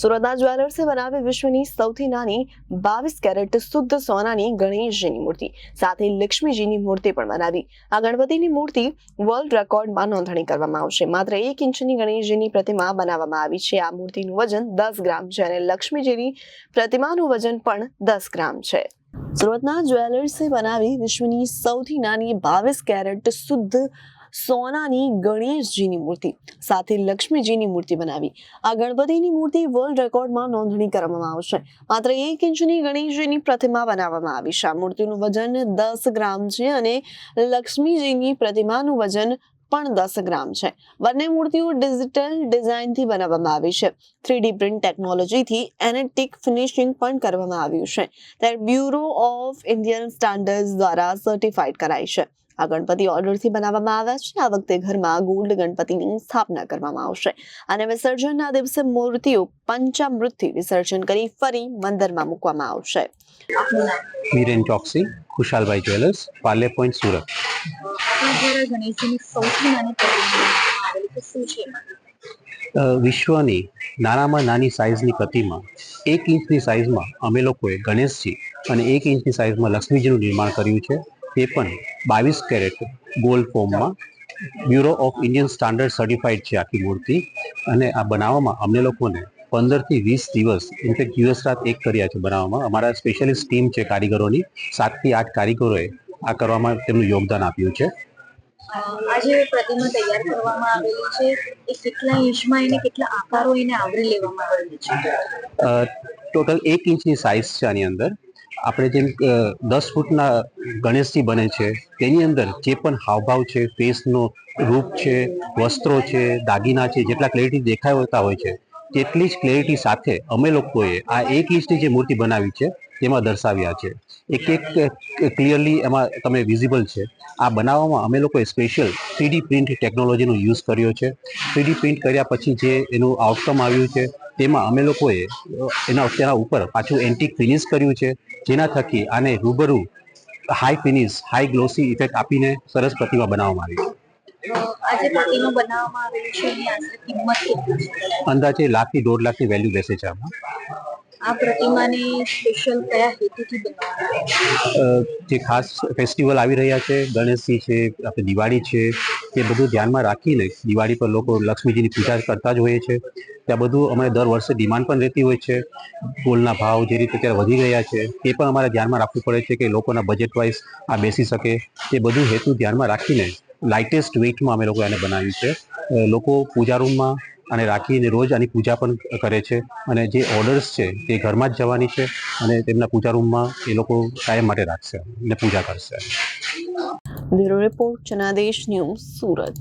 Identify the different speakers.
Speaker 1: સુરતના જ્વેલર્સે બનાવી વિશ્વની સૌથી નાની બાવીસ કેરેટ શુદ્ધ સોનાની ગણેશજીની મૂર્તિ, સાથે લક્ષ્મીજીની મૂર્તિ પણ બનાવી. આ ગણપતિની મૂર્તિ વર્લ્ડ રેકોર્ડમાં નોંધણી કરવામાં આવશે. માત્ર એક ઇંચની ગણેશજીની પ્રતિમા બનાવવામાં આવી છે. આ મૂર્તિનું વજન દસ ગ્રામ છે અને લક્ષ્મીજીની પ્રતિમાનું વજન પણ દસ ગ્રામ છે. સુરતના જ્વેલર્સે બનાવી વિશ્વની સૌથી નાની બાવીસ કેરેટ શુદ્ધ સોનાની ગણેશજીની મૂર્તિ, સાથે લક્ષ્મીજીની મૂર્તિ બનાવી. આ ગણપતિની મૂર્તિ વર્લ્ડ રેકોર્ડમાં નોંધણી કરવામાં આવશે. માત્ર એક ઇંચની ગણેશજીની પ્રતિમા બનાવવામાં આવી છે. આ મૂર્તિનું વજન દસ ગ્રામ છે અને લક્ષ્મીજીની પ્રતિમાનું વજન પણ દસ ગ્રામ છે. બંને મૂર્તિઓ ડિજિટલ ડિઝાઇનથી બનાવવામાં આવી છે. થ્રીડી પ્રિન્ટ ટેકનોલોજીથી એનેટિક ફિનિશિંગ પણ કરવામાં આવ્યું છે. ત્યારે બ્યુરો ઓફ ઇન્ડિયન સ્ટાન્ડર્ડ દ્વારા સર્ટિફાઈડ કરાઈ છે. આ ગણપતિ ઓર્ડરથી બનાવવામાં આવ્યા છે. આ વખતે ઘરમાં ગોલ્ડ ગણપતિની સ્થાપના કરવામાં આવશે. અને વિસર્જનના દિવસે મૂર્તિઓ પંચામૃતથી વિસર્જન કરી ફરી મંદિરમાં મૂકવામાં આવશે.
Speaker 2: Viren Choksi Khushalbhai jewellers Parle point Surat. વિશ્વની નાનામાં નાની સાઇઝની પ્રતિમા એક ઇંચની સાઇઝમાં અમે લોકોએ ગણેશજી અને એક ઇંચની સાઇઝમાં લક્ષ્મીજીનું નિર્માણ કર્યું છે. તે પણ બાવીસ કેરેટ ગોલ્ડ ફોર્મમાં Bureau of Indian Standard certified છે આખી મૂર્તિ. અને આ બનાવવામાં અમને લોકોને પંદરથી વીસ દિવસ ઇનફેક્ટ દિવસ રાત એક કર્યા છે બનાવવામાં. અમારા સ્પેશિયલિસ્ટ ટીમ છે કારીગરોની. સાતથી આઠ કારીગરોએ આ કરવામાં તેમનું યોગદાન આપ્યું છે.
Speaker 3: આજે પ્રતિમા તૈયાર કરવામાં આવેલી છે. એ કેટલા ઇંચમાં એને કેટલા આકારો એને આવરી લેવામાં આવેલી છે?
Speaker 2: ટોટલ એક ઇંચની સાઇઝ છે આની અંદર. આપણે જેમ દસ ફૂટના ગણેશજી બને છે, તેની અંદર જે પણ હાવભાવ છે, ફેસનો રૂપ છે, વસ્ત્રો છે, દાગીના છે, જેટલા ક્લેરિટી દેખાતા હોય છે, તેટલી જ ક્લેરિટી સાથે અમે લોકોએ આ એક ઇંચની જે મૂર્તિ બનાવી છે, તેમાં દર્શાવ્યા છે. એક એક ક્લિયરલી એમાં તમે વિઝિબલ છે. આ બનાવવામાં અમે લોકોએ સ્પેશિયલ થ્રીડી પ્રિન્ટ ટેકનોલોજીનો યુઝ કર્યો છે. થ્રીડી પ્રિન્ટ કર્યા પછી જે એનું આઉટકમ આવ્યું છે તેમાં અમે લોકોએ એના તેના ઉપર પાછું એન્ટિક ફિનિશ કર્યું છે જેના થકી આને રૂબરૂ high finish high glossy effect આપીને સરસ પ્રતિમા બનાવવામાં આવી છે.
Speaker 3: અ, આ જે પ્રતિમા બનાવવામાં આવેલી છે એની આશરે કિંમત
Speaker 2: અંદાજે લાખથી દોઢ લાખની વેલ્યુ બેસે છે આમાં.
Speaker 3: આ પ્રતિમાને સ્પેશિયલ કયા હેતુથી બનાવવામાં
Speaker 2: જે ખાસ ફેસ્ટિવલ આવી રહ્યા છે, ગણેશજી છે, આપણે દિવાળી છે તે બધું ધ્યાનમાં રાખીને દિવાળી પર લોકો લક્ષ્મીજીની પૂજા કરતા જ હોય છે. ત્યાં બધું અમારે દર વર્ષે ડિમાન્ડ પણ રહેતી હોય છે. ગોલના ભાવ જે રીતે અત્યારે વધી રહ્યા છે તે પણ અમારે ધ્યાનમાં રાખવું પડે છે કે લોકોના બજેટ વાઇઝ આ બેસી શકે. તે બધું હેતુ ધ્યાનમાં રાખીને લાઇટેસ્ટ વેઇટમાં અમે લોકો એને બનાવ્યું છે. લોકો પૂજા રૂમમાં અને રાખીને રોજ આની પૂજા પણ કરે છે. અને જે ઓર્ડર્સ છે તે ઘરમાં જ જવાની છે અને તેમના પૂજા રૂમમાં એ લોકો કાયમ માટે રાખશે અને પૂજા કરશે.
Speaker 1: Bureau report Janadesh news Surat.